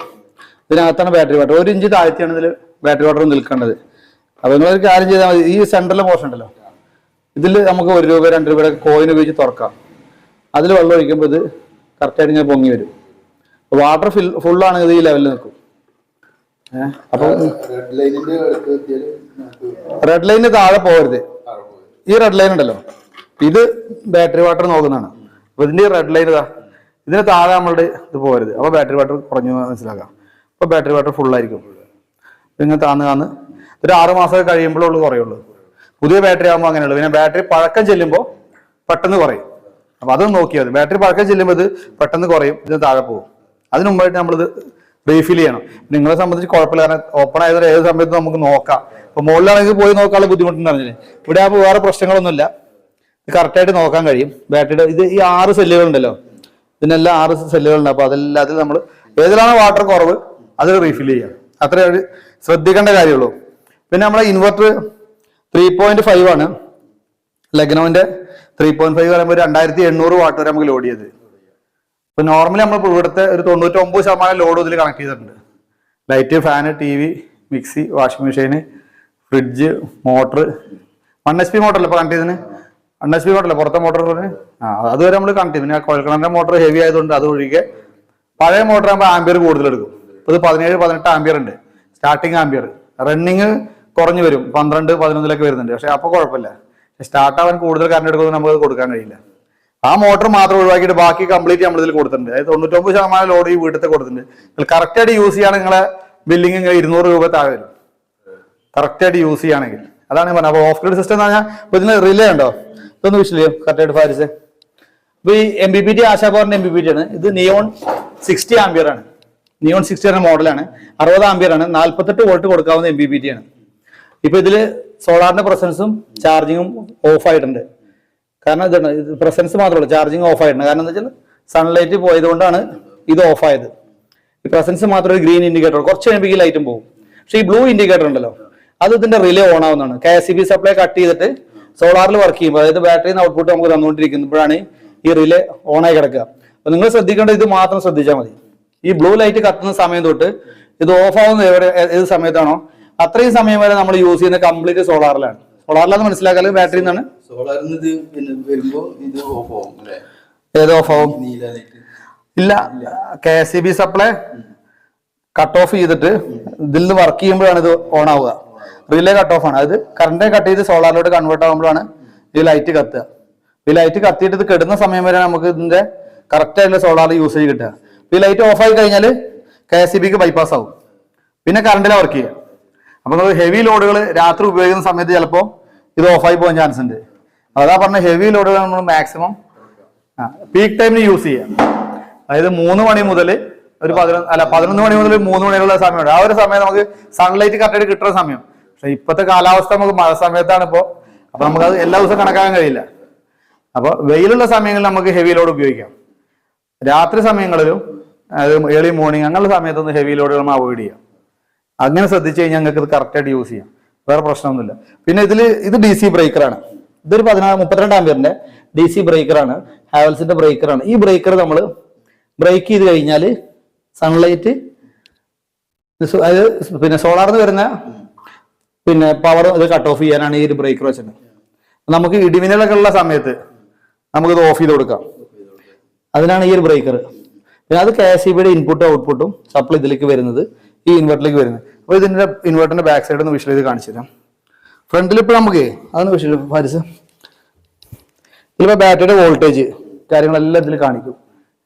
ഇതിനകത്താണ് ബാറ്ററി വാട്ടർ ഒരു ഇഞ്ച് താഴ്ത്തിയാണ് ഇതിൽ ബാറ്ററി വാട്ടർ നിൽക്കേണ്ടത്. അപ്പോൾ നിങ്ങളൊരു കാര്യം ചെയ്താൽ മതി. ഈ സെന്ററിലെ പോർഷൻ ഉണ്ടല്ലോ. ഇതിൽ നമുക്ക് ഒരു രൂപ രണ്ട് രൂപയുടെ കോയിൻ ഉപയോഗിച്ച് തുറക്കാം. അതിൽ വെള്ളം ഒഴിക്കുമ്പോൾ ഇത് കറക്റ്റായിട്ട് ഇങ്ങനെ പൊങ്ങി വരും. വാട്ടർ ഫിൽ ഫുള്ളാണെങ്കിൽ ഇത് ഈ ലെവലിൽ നിൽക്കും. അപ്പൊ റെഡ് ലൈനിന് താഴെ പോകരുത്. ഈ റെഡ് ലൈൻ ഉണ്ടല്ലോ. ഇത് ബാറ്ററി വാട്ടർ നോക്കുന്നതാണ്. അപ്പൊ ഇതിന്റെ റെഡ് ലൈൻ ഇതാ. ഇതിന് താഴെ നമ്മളുടെ ഇത് പോകരുത്. അപ്പൊ ബാറ്ററി വാട്ടർ കുറഞ്ഞു മനസ്സിലാക്കാം. അപ്പൊ ബാറ്ററി ഫുൾ ആയിരിക്കും. ഇങ്ങനെ താന്ന് താന്ന് ഒരു ആറ് മാസമൊക്കെ കഴിയുമ്പോഴേ ഉള്ളൂ കുറയുള്ളൂ. പുതിയ ബാറ്ററി ആകുമ്പോൾ അങ്ങനെയുള്ളൂ. പിന്നെ ബാറ്ററി പഴക്കം ചെല്ലുമ്പോൾ പെട്ടെന്ന് കുറയും. അപ്പോൾ അതൊന്ന് നോക്കിയാൽ മതി. ബാറ്ററി പഴക്കം ചെല്ലുമ്പോൾ ഇത് പെട്ടെന്ന് കുറയും. ഇതിന് താഴെ പോകും. അതിനുമ്പായിട്ട് നമ്മളിത് റീഫിൽ ചെയ്യണം. നിങ്ങളെ സംബന്ധിച്ച് കുഴപ്പമില്ല. കാരണം ഓപ്പൺ ആയതൊരു ഏത് സമയത്ത് നമുക്ക് നോക്കാം. അപ്പോൾ മുകളിലാണെങ്കിൽ പോയി നോക്കാനുള്ള ബുദ്ധിമുട്ടുണ്ടായിരുന്നില്ലേ ഇവിടെ ആകുമ്പോൾ വേറെ പ്രശ്നങ്ങളൊന്നുമില്ല. ഇത് കറക്റ്റായിട്ട് നോക്കാൻ കഴിയും. ബാറ്ററിയുടെ ഇത് ഈ ആറ് സെല്ലുകൾ ഉണ്ടല്ലോ ഇതിനെല്ലാം ആറ് സെല്ലുകളുണ്ട് അപ്പോൾ അതെല്ലാം അതിൽ നമ്മൾ ഏതിലാണ് വാട്ടർ കുറവ്? അത് റീഫിൽ ചെയ്യാം. അത്രേ ശ്രദ്ധിക്കേണ്ട കാര്യമുള്ളൂ. പിന്നെ നമ്മളെ ഇൻവെർട്ടർ ത്രീ പോയിന്റ് ഫൈവ് ആണ്. ലഗ്നോന്റെ ത്രീ പോയിന്റ് ഫൈവ് പറയുമ്പോൾ രണ്ടായിരത്തി എണ്ണൂറ് വാട്ട് വരെ നമുക്ക് ലോഡ് ചെയ്ത്. ഇപ്പൊ നോർമലി നമ്മൾ ഇവിടുത്തെ ഒരു തൊണ്ണൂറ്റൊമ്പത് ശതമാനം ലോഡ് ഇതിൽ കണക്ട് ചെയ്തിട്ടുണ്ട്. Light fan T V mixie washing machine fridge motor one H P മോട്ടറല്ലേ അല്ലേ കണക്ട് ചെയ്തതിന്? വൺ എച്ച് പി മോട്ടറല്ലേ പുറത്തെ മോട്ടർ ആ അതുവരെ നമ്മൾ കണക്ട് ചെയ്തു. പിന്നെ കൊഴക്കണന്റെ മോട്ടർ ഹെവി ആയതുകൊണ്ട് അത് ഒഴികെ പഴയ മോട്ടർ ആകുമ്പോൾ ആംബിയർ കൂടുതൽ എടുക്കും ഇപ്പൊ ഇത് പതിനേഴ് പതിനെട്ട് ആംബിയർ ഉണ്ട്. സ്റ്റാർട്ടിങ് ആംബിയർ റണ്ണിങ് കുറഞ്ഞു വരും. പന്ത്രണ്ട് പതിനൊന്നിലൊക്കെ വരുന്നുണ്ട്. പക്ഷേ അപ്പോൾ കുഴപ്പമില്ല. സ്റ്റാർട്ട് ആവാൻ കൂടുതൽ കറണ്ട് എടുക്കുന്നത് നമുക്ക് കൊടുക്കാൻ കഴിയില്ല. ആ മോട്ടർ മാത്രം ഒഴിവാക്കിയിട്ട് ബാക്കി കംപ്ലീറ്റ് നമ്മൾ ഇതിൽ കൊടുത്തിട്ടുണ്ട്. അതായത് തൊണ്ണൂറ്റൊമ്പത് ശതമാനം ലോഡ് ഈ വീട്ടിൽ കൊടുത്തിട്ടുണ്ട്. നിങ്ങൾ കറക്റ്റ് ആയിട്ട് യൂസ് ചെയ്യുകയാണെങ്കിൽ നിങ്ങളെ ബില്ലിങ് ഇരുന്നൂറ് രൂപ താഴെ വരും. കറക്റ്റ് ആയിട്ട് യൂസ് ചെയ്യുകയാണെങ്കിൽ. അതാണ് ഞാൻ പറഞ്ഞത്. അപ്പോൾ ഓഫ് ഗ്രിഡ് സിസ്റ്റം എന്ന് പറഞ്ഞാൽ ഇപ്പൊ ഇതിന് റിലേ ഉണ്ടോ? ഇതൊന്ന് വിഷയം കറക്റ്റ് ആയിട്ട് ഫാരിസ്. അപ്പോൾ ഈ എം ബി പി ടി ആശാപവറിന്റെ എം ബി പി ടി ആണ്. ഇത് നിയോൺ സിക്സ്റ്റി ആംബിയർ ആണ്. നിയോൺ സിക്സ്റ്റി എന്ന മോഡലാണ് അറുപത് ആംബിയർ ആണ്. നാല്പത്തെട്ട് വോൾട്ട് കൊടുക്കാവുന്ന എം ബി പി ടി ആണ്. ഇപ്പൊ ഇതിൽ സോളാറിന്റെ പ്രസൻസും ചാർജിങ്ങും ഓഫ് ആയിട്ടുണ്ട്. കാരണം ഇതാണ് പ്രസൻസ് മാത്രമല്ല ചാർജിങ് ഓഫ് ആയിട്ടുണ്ട്. കാരണം എന്താ വെച്ചാൽ സൺലൈറ്റ് പോയതുകൊണ്ടാണ് ഇത് ഓഫ് ആയത്. ഈ പ്രസൻസ് മാത്രം ഒരു ഗ്രീൻ ഇൻഡിക്കേറ്റർ കുറച്ച് കഴിയുമ്പോൾ ഈ ലൈറ്റും പോകും. പക്ഷെ ഈ ബ്ലൂ ഇൻഡിക്കേറ്റർ ഉണ്ടല്ലോ അത് ഇതിന്റെ റിലേ ഓൺ ആവുന്നതാണ്. K S B supply cut ചെയ്തിട്ട് സോളാറിൽ വർക്ക് ചെയ്യുമ്പോൾ അതായത് ബാറ്ററിന്ന് ഔട്ട്പുട്ട് നമുക്ക് തന്നുകൊണ്ടിരിക്കുമ്പോഴാണ് ഈ റിലേ ഓൺ ആയി കിടക്കുക. അപ്പൊ നിങ്ങൾ ശ്രദ്ധിക്കേണ്ടത് ഇത് മാത്രം ശ്രദ്ധിച്ചാൽ മതി. ഈ ബ്ലൂ ലൈറ്റ് കത്തുന്ന സമയം തൊട്ട് ഇത് ഓഫ് ആവുന്ന എവിടെ ഏത് സമയത്താണോ? അത്രയും സമയം വരെ നമ്മൾ യൂസ് ചെയ്യുന്ന കംപ്ലീറ്റ് സോളാറിലാണ് സോളാറിലാന്ന് മനസ്സിലാക്കാൽ ബാറ്ററി എന്നാണ് ഏത് ഓഫ് ആവും? ഇല്ല. K S C B supply cut off ചെയ്തിട്ട് ഇതിൽ നിന്ന് വർക്ക് ചെയ്യുമ്പോഴാണ് ഇത് ഓൺ ആവുക. റിലേ കട്ട് ഓഫ് ആണ്. അതായത് കറണ്ട് കട്ട് ചെയ്ത് സോളാറിലോട്ട് കൺവേർട്ട് ആകുമ്പോഴാണ് ഈ ലൈറ്റ് കത്തുക. ഈ ലൈറ്റ് കത്തിയിട്ട് ഇത് കെടുന്ന സമയം വരെ നമുക്ക് ഇതിന്റെ കറക്റ്റ് ആയിട്ടുള്ള സോളാർ യൂസേജ് കിട്ടുക. ഈ ലൈറ്റ് ഓഫ് ആയി കഴിഞ്ഞാൽ കെ എസ് ബിക്ക് ബൈപ്പാസ് ആവും. പിന്നെ കറണ്ടിലാണ് വർക്ക് ചെയ്യുക. അപ്പൊ നമ്മൾ ഹെവി ലോഡുകൾ രാത്രി ഉപയോഗിക്കുന്ന സമയത്ത് ചിലപ്പോൾ ഇത് ഓഫായി പോകാൻ ചാൻസ് ഉണ്ട്. അതാ പറഞ്ഞ ഹെവി ലോഡുകൾ നമ്മൾ മാക്സിമം പീക്ക് ടൈമിന് യൂസ് ചെയ്യാം. അതായത് മൂന്ന് മണി മുതൽ ഒരു പതിനൊന്ന് അല്ല പതിനൊന്ന് മണി മുതൽ മൂന്ന് മണിയുള്ള സമയമുണ്ട്. ആ ഒരു സമയം നമുക്ക് സൺലൈറ്റ് കറക്റ്റായിട്ട് കിട്ടുന്ന സമയം. പക്ഷെ ഇപ്പോഴത്തെ കാലാവസ്ഥ നമുക്ക് മഴ സമയത്താണ് ഇപ്പോൾ അപ്പൊ നമുക്ക് അത് എല്ലാ ദിവസവും കണക്കാക്കാൻ കഴിയില്ല. അപ്പൊ വെയിലുള്ള സമയങ്ങളിൽ നമുക്ക് ഹെവി ലോഡ് ഉപയോഗിക്കാം. രാത്രി സമയങ്ങളിലും അതായത് ഏർലി മോർണിംഗ് അങ്ങനെയുള്ള സമയത്തൊന്നും ഹെവി ലോഡുകൾ അവോയ്ഡ് ചെയ്യാം അങ്ങനെ ശ്രദ്ധിച്ചു കഴിഞ്ഞാൽ ഞങ്ങൾക്ക് ഇത് കറക്റ്റായിട്ട് യൂസ് ചെയ്യാം. വേറെ പ്രശ്നമൊന്നുമില്ല. പിന്നെ ഇതിൽ ഇത് ഡി സി ബ്രേക്കറാണ് ഇതൊരു പതിനാറ് മുപ്പത്തിരണ്ട് ആമ്പിയറിന്റെ ഡി സി ബ്രേക്കറാണ് ഹാവൽസിന്റെ ബ്രേക്കറാണ് ഈ ബ്രേക്കർ നമ്മൾ ബ്രേക്ക് ചെയ്ത് കഴിഞ്ഞാൽ സൺലൈറ്റ് അത് പിന്നെ സോളാറിൽ വരുന്ന പിന്നെ പവർ ഇത് കട്ട് ഓഫ് ചെയ്യാനാണ് ഈ ഒരു ബ്രേക്കർ വെച്ചിട്ട് നമുക്ക് ഇടിമിന്നലൊക്കെ ഉള്ള സമയത്ത് നമുക്കിത് ഓഫ് ചെയ്ത് കൊടുക്കാം. അതിനാണ് ഈ ഒരു ബ്രേക്കർ പിന്നെ അത് കെ എസ് സി ഇൻപുട്ടും ഔട്ട്പുട്ടും സപ്ലൈ ഇതിലേക്ക് വരുന്നത് ഈ ഇൻവെർട്ടറിലേക്ക് വരുന്നത്. അപ്പോൾ ഇതിന്റെ ഇൻവെർട്ടറിന്റെ ബാക്ക് സൈഡ് ഒന്ന് വിഷ്വൽ ചെയ്ത് കാണിച്ചു തരാം. ഫ്രണ്ടിൽ ഇപ്പോൾ നമുക്ക് അതൊന്ന് വിഷ്വൽ ഫാരിസ്. ഇതിലിപ്പോൾ ബാറ്ററിയുടെ വോൾട്ടേജ് കാര്യങ്ങളെല്ലാം ഇതിൽ കാണിക്കും.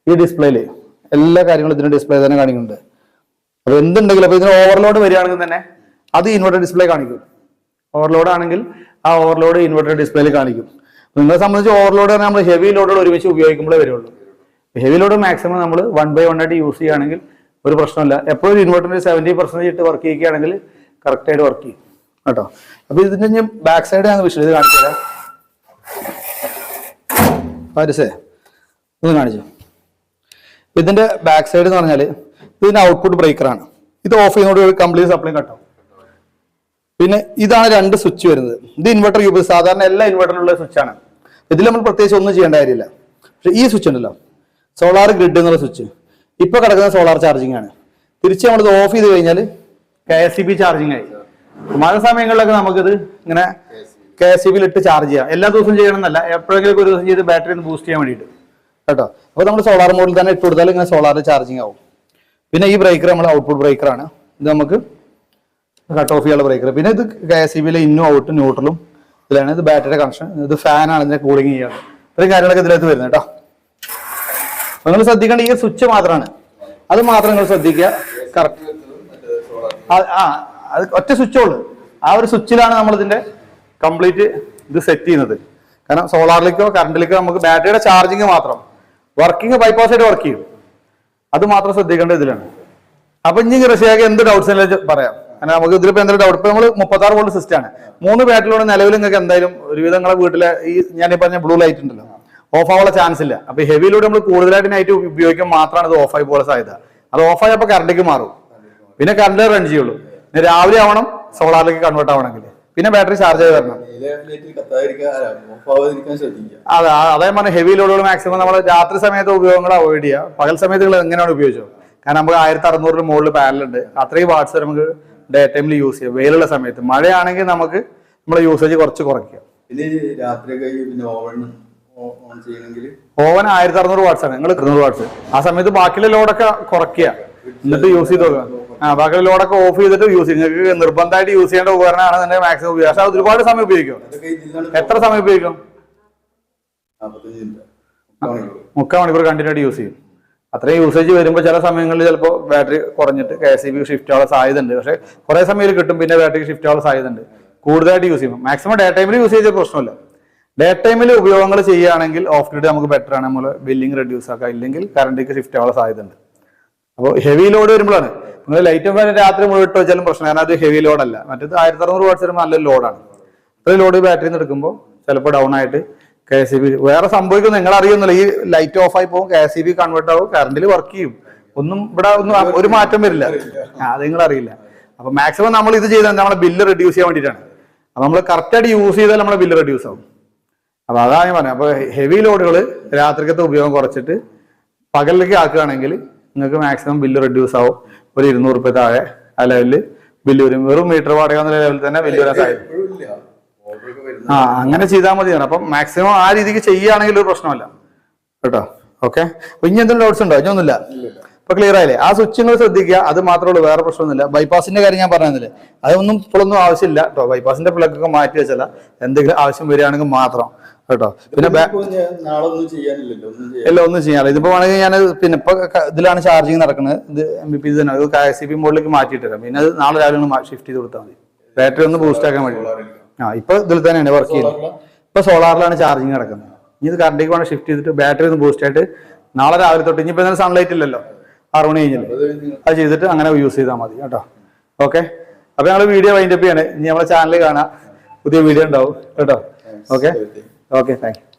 ഈ ഡിസ്പ്ലേയിൽ എല്ലാ കാര്യങ്ങളും ഇതിന്റെ ഡിസ്പ്ലേ തന്നെ കാണിക്കുന്നുണ്ട്. അപ്പോൾ എന്തുണ്ടെങ്കിലും അപ്പോൾ ഇതിന് ഓവർലോഡ് വരികയാണെങ്കിൽ തന്നെ അത് ഇൻവെർട്ടർ ഡിസ്പ്ലേ കാണിക്കും. ഓവർലോഡ് ആണെങ്കിൽ ആ ഓവർലോഡ് ഇൻവെർട്ടർ ഡിസ്പ്ലേയിൽ കാണിക്കും. നിങ്ങളെ സംബന്ധിച്ച് ഓവർലോഡ് നമ്മൾ ഹെവി ലോഡുകൾ ഒരുമിച്ച് ഉപയോഗിക്കുമ്പോഴേ വരുള്ളൂ. ഹെവി ലോഡ് മാക്സിമം നമ്മൾ വൺ ബൈ വൺ ആയിട്ട് യൂസ് ചെയ്യുകയാണെങ്കിൽ ഒരു പ്രശ്നമില്ല. എപ്പോഴും ഇൻവെർട്ടറിന് സെവന്റി പെർസെന്റേജ് ഇട്ട് വർക്ക് ചെയ്യുകയാണെങ്കിൽ കറക്റ്റായിട്ട് വർക്ക് ചെയ്യും. കേട്ടോ? അപ്പോൾ ഇതിന്റെ ഞാൻ ബാക്ക് സൈഡ് ഞാൻ വിഷയം ഇത് കാണിച്ചു തരാം പാരിസേ ഇത് കാണിച്ചു? ഇതിന്റെ ബാക്ക് സൈഡ് എന്ന് പറഞ്ഞാൽ ഇതിന്റെ ഔട്ട്പുട്ട് ബ്രേക്കറാണ് ഇത് ഓഫ് ചെയ്യുന്നതോട് കംപ്ലീറ്റ് സപ്ലൈ കട്ടാവും പിന്നെ ഇതാണ് രണ്ട് സ്വിച്ച് വരുന്നത്. ഇത് ഇൻവെർട്ടർ യൂസ് സാധാരണ എല്ലാ ഇൻവെർട്ടറിലുള്ള സ്വിച്ചാണ് ഇതിൽ നമ്മൾ പ്രത്യേകിച്ച് ഒന്നും ചെയ്യേണ്ട കാര്യമില്ല. പക്ഷെ ഈ സ്വിച്ച് ഉണ്ടല്ലോ. സോളാർ ഗ്രിഡ് എന്നുള്ള സ്വിച്ച്. ഇപ്പൊ കിടക്കുന്ന സോളാർ ചാർജിങ് ആണ്. തിരിച്ച് നമ്മളിത് ഓഫ് ചെയ്ത് കഴിഞ്ഞാൽ K S C B charging ആയി. മഴ സമയങ്ങളിലൊക്കെ നമുക്കിത് ഇങ്ങനെ കെ എസ് സി ബിയിൽ ഇട്ട് ചാർജ് ചെയ്യാം. എല്ലാ ദിവസവും ചെയ്യണമെന്നല്ല എപ്പോഴെങ്കിലും ഒരു ദിവസം ചെയ്ത് ബാറ്ററി ഒന്ന് ബൂസ്റ്റ് ചെയ്യാൻ വേണ്ടിയിട്ട്. കേട്ടോ? അപ്പോൾ നമ്മൾ സോളാർ മോഡിൽ തന്നെ ഇട്ട് കൊടുത്താൽ ഇങ്ങനെ സോളാറിൽ ചാർജിങ് ആവും. പിന്നെ ഈ ബ്രേക്കർ നമ്മൾ ഔട്ട്പുട്ട് ബ്രേക്കറാണ് ഇത് നമുക്ക് കട്ട് ഓഫ് ചെയ്യാനുള്ള ബ്രേക്കർ പിന്നെ ഇത് കെ എസ് സി ബിയിലെ ഇന്നും ഔട്ടും ന്യൂട്രലും ഇതിലാണ് ഇത് ബാറ്ററിയുടെ കണക്ഷൻ ഇത് ഫാനാണ് ഇതിനെ കൂളിംഗ് ചെയ്യാറ് ഇത്രയും കാര്യങ്ങളൊക്കെ ഇതിലേക്ക് വരുന്നത് കേട്ടോ. നിങ്ങൾ ശ്രദ്ധിക്കേണ്ട ഈ സ്വിച്ച് മാത്രമാണ് അത് മാത്രം നിങ്ങൾ ശ്രദ്ധിക്കുക. കറക്റ്റ് ആ അത് ഒറ്റ സ്വിച്ചേ ഉള്ളൂ. ആ ഒരു സ്വിച്ചിലാണ് നമ്മൾ ഇതിന്റെ കംപ്ലീറ്റ് ഇത് സെറ്റ് ചെയ്യുന്നത്. കാരണം സോളാറിലേക്കോ കറണ്ടിലേക്കോ നമുക്ക് ബാറ്ററിയുടെ ചാർജിങ് മാത്രം. വർക്കിംഗ് ബൈപ്പാസ് ആയിട്ട് വർക്ക് ചെയ്യും. അത് മാത്രം ശ്രദ്ധിക്കേണ്ട ഇതിലാണ്. അപ്പൊ ഇനി റഷ്യക്ക് എന്ത് ഡൗട്ട്സ് പറയാം. കാരണം നമുക്ക് ഇതിലിപ്പോ എന്തെങ്കിലും ഡൗട്ട് ഇപ്പൊ നമ്മൾ മുപ്പത്താറ് വോൾട്ട് സിസ്റ്റാണ് മൂന്ന് ബാറ്ററിയുടെ നിലവിൽ നിങ്ങൾക്ക് എന്തായാലും ഒരുവിധം നിങ്ങളെ വീട്ടിലെ ഈ ഞാൻ പറഞ്ഞ ബ്ലൂ ലൈറ്റ് ഉണ്ടല്ലോ. ഓഫ് ആവാനുള്ള ചാൻസ് ഇല്ല. അപ്പൊ ഹെവിയിലൂടെ നമ്മൾ കൂടുതലായിട്ട് നൈറ്റ് ഉപയോഗിക്കാൻ മാത്രമാണ് ഇത് ഓഫ് ആയി പോലെ സാധ്യത. അത് ഓഫ് ആയപ്പോൾ കറണ്ടിലേക്ക് മാറും. പിന്നെ കറണ്ട് റൺ ചെയ്യുള്ളൂ. പിന്നെ രാവിലെ ആവണം സോളാറിലേക്ക് കൺവേർട്ട് ആവണമെങ്കിൽ. പിന്നെ ബാറ്ററി ചാർജ് ചെയ്ത് ശ്രദ്ധിക്കുക. അതെ അതേ പറഞ്ഞ ഹെവി ലോഡുകൾ മാക്സിമം നമ്മൾ രാത്രി സമയത്ത് ഉപയോഗങ്ങൾ അവോയ്ഡ് ചെയ്യുക പകൽ സമയത്ത് നിങ്ങൾ എങ്ങനെയാണ് ഉപയോഗിച്ചത്? കാരണം നമുക്ക് ആയിരത്തി അറുന്നൂറിന് മുകളിൽ പാനലുണ്ട് അത്രയും വാട്സ് നമുക്ക് ഡേ ടൈമിൽ യൂസ് ചെയ്യാം. വെയിലുള്ള സമയത്ത്. മഴയാണെങ്കിൽ നമുക്ക് നമ്മുടെ യൂസേജ് കുറച്ച് കുറയ്ക്കുക പിന്നെ രാത്രി പിന്നെ ഓവൺ ഓവൻ ആയിരത്തി അറുന്നൂറ് വാട്ട്സ് ആണ്. നിങ്ങൾ ഇരുന്നൂറ് വാട്ട്സ് ആ സമയത്ത് ബാക്കിയുള്ള ലോഡൊക്കെ കുറയ്ക്കുക. എന്നിട്ട് യൂസ് ചെയ്ത് നോക്കുക ആ ബാക്കിയുള്ള ലോഡൊക്കെ ഓഫ് ചെയ്തിട്ട് യൂസ് ചെയ്യും നിങ്ങൾക്ക് നിർബന്ധമായിട്ട് യൂസ് ചെയ്യേണ്ട ഉപകരണമാണ് തന്നെ മാക്സിമം ഉപയോഗിക്കുക പക്ഷെ അത് ഒരുപാട് സമയം ഉപയോഗിക്കും. എത്ര സമയം ഉപയോഗിക്കും? മുക്കാൽ മണിക്കൂർ. കണ്ടിന്യൂ ആയിട്ട് യൂസ് ചെയ്യും. അത്രയും യൂസേജ് വരുമ്പോൾ ചില സമയങ്ങളിൽ ചിലപ്പോൾ ബാറ്ററി കുറഞ്ഞിട്ട് കെ എസ് ബി ഷിഫ്റ്റ് ആവാൻ സാധ്യത ഉണ്ട് പക്ഷേ കുറേ സമയത്ത് കിട്ടും പിന്നെ ബാറ്ററി ഷിഫ്റ്റ് ആവാൻ സാധ്യത ഉണ്ട് കൂടുതലായിട്ട് യൂസ് ചെയ്യും. മാക്സിമം ഡേ ടൈമിൽ യൂസ് ചെയ്ത പ്രശ്നമില്ല. ഡേ ടൈമിൽ ഉപയോഗങ്ങൾ ചെയ്യുകയാണെങ്കിൽ ഓഫ് ഗ്രിഡ് നമുക്ക് ബെറ്റർ ആണ്. നമ്മൾ ബില്ലിംഗ് റെഡ്യൂസ് ആക്കുക ഇല്ലെങ്കിൽ കറണ്ടിക്ക് ഷിഫ്റ്റ് ആവാൻ സാധ്യത ഉണ്ട് അപ്പോൾ ഹെവി ലോഡ് വരുമ്പോഴാണ്. നിങ്ങൾ ലൈറ്റ് ഫാൻ രാത്രി മുഴുവൻ ഇട്ട് വെച്ചാലും പ്രശ്നം. കാരണം അത് ഹെവി ലോഡല്ല മറ്റേത് ആയിരത്തി അറുന്നൂറ് വാട്ട്സ് വരുമ്പോൾ നല്ലൊരു ലോഡാണ് അത്രയും ലോഡ് ബാറ്ററിയിൽ നിന്ന് എടുക്കുമ്പോൾ ചിലപ്പോൾ ഡൗൺ ആയിട്ട് കെ എസ് ബി വേറെ സംഭവിക്കും നിങ്ങൾ അറിയുന്നില്ല. ഈ ലൈറ്റ് ഓഫ് ആയി പോകും കെ എസ് ബി കൺവേർട്ട് ആവും കറണ്ടിൽ വർക്ക് ചെയ്യും. ഒന്നും ഇവിടെ ഒന്നും ഒരു മാറ്റം വരില്ല. അത് നിങ്ങൾ അറിയില്ല. അപ്പൊ മാക്സിമം നമ്മൾ ഇത് ചെയ്താൽ നമ്മളെ ബില്ല് റെഡ്യൂസ് ചെയ്യാൻ വേണ്ടിയിട്ടാണ്. നമ്മൾ കറക്റ്റായിട്ട് യൂസ് ചെയ്താൽ നമ്മളെ ബില്ല് റെഡ്യൂസ് ആവും. അപ്പൊ അതാണ് ഞാൻ പറഞ്ഞത് അപ്പൊ ഹെവി ലോഡുകൾ രാത്രിക്കത്തെ ഉപയോഗം കുറച്ചിട്ട് പകലിലേക്ക് ആക്കുകയാണെങ്കിൽ നിങ്ങൾക്ക് മാക്സിമം ബില്ല് റെഡ്യൂസ് ആവും. ഒരു ഇരുന്നൂറ് രൂപ താഴെ ആ ലെവലിൽ ബില്ല് വരും. വെറും മീറ്റർ വാടക എന്ന ലെവലിൽ തന്നെ ബില്ല് വരാൻ സാധിക്കും ആ അങ്ങനെ ചെയ്താൽ മതിയാണ് അപ്പം മാക്സിമം ആ രീതിക്ക് ചെയ്യുകയാണെങ്കിൽ ഒരു പ്രശ്നമല്ല കേട്ടോ? ഓക്കെ അപ്പൊ ഇനി എന്തെങ്കിലും ഡൗട്ട്സ് ഉണ്ടോ? ഇനിയൊന്നുമില്ല ഇപ്പൊ ക്ലിയർ ആയില്ലേ? ആ സ്വിച്ച് നിങ്ങൾ ശ്രദ്ധിക്കുക. അത് മാത്രമേ ഉള്ളൂ. വേറെ പ്രശ്നമൊന്നുമില്ല. ബൈപ്പാസിന്റെ കാര്യം ഞാൻ പറഞ്ഞില്ലേ അതൊന്നും ഇപ്പോഴൊന്നും ആവശ്യമില്ല. കേട്ടോ ബൈപ്പാസിന്റെ പ്ലഗ് ഒക്കെ മാറ്റി വെച്ചല്ല. എന്തെങ്കിലും ആവശ്യം വരികയാണെങ്കിൽ മാത്രം. കേട്ടോ. പിന്നെ ഇല്ല ഒന്നും ചെയ്യാറില്ല ഇതിപ്പോ വേണമെങ്കിൽ ഞാൻ പിന്നെ ഇപ്പൊ ഇതിലാണ് ചാർജിങ് നടക്കുന്നത്. ഇത് എം ബി പി ഇത് തന്നെ. അത് കെ സി പി മോഡിലേക്ക് മാറ്റിയിട്ട് തരാം. പിന്നെ അത് നാളെ രാവിലെ ഷിഫ്റ്റ് ചെയ്ത് കൊടുത്താൽ മതി. ബാറ്ററി ഒന്ന് ബൂസ്റ്റ് ആക്കാൻ വേണ്ടി. ആ ഇപ്പൊ ഇതിൽ തന്നെയാണ് വർക്ക് ചെയ്യുന്നത്. ഇപ്പൊ സോളാറിലാണ് ചാർജിങ് നടക്കുന്നത്. ഇനി ഇത് കറണ്ടേക്ക് വേണം ഷിഫ്റ്റ് ചെയ്തിട്ട് ബാറ്ററി ഒന്ന് ബൂസ്റ്റ് ആയിട്ട് നാളെ രാവിലെ തൊട്ട്. ഇനിയിപ്പോ ഇന്നലെ സൺലൈറ്റ് ഇല്ലല്ലോ. ആറു മണി കഴിഞ്ഞില്ലേ? അത് അത് ചെയ്തിട്ട് അങ്ങനെ യൂസ് ചെയ്താൽ മതി കേട്ടോ. ഓക്കെ അപ്പൊ ഞങ്ങൾ വീഡിയോ വൈൻഡപ്പ് ചെയ്യാണ്. ഇനി നമ്മളെ ചാനൽ കാണാം. പുതിയ വീഡിയോ ഉണ്ടാവും. കേട്ടോ? Okay okay thank you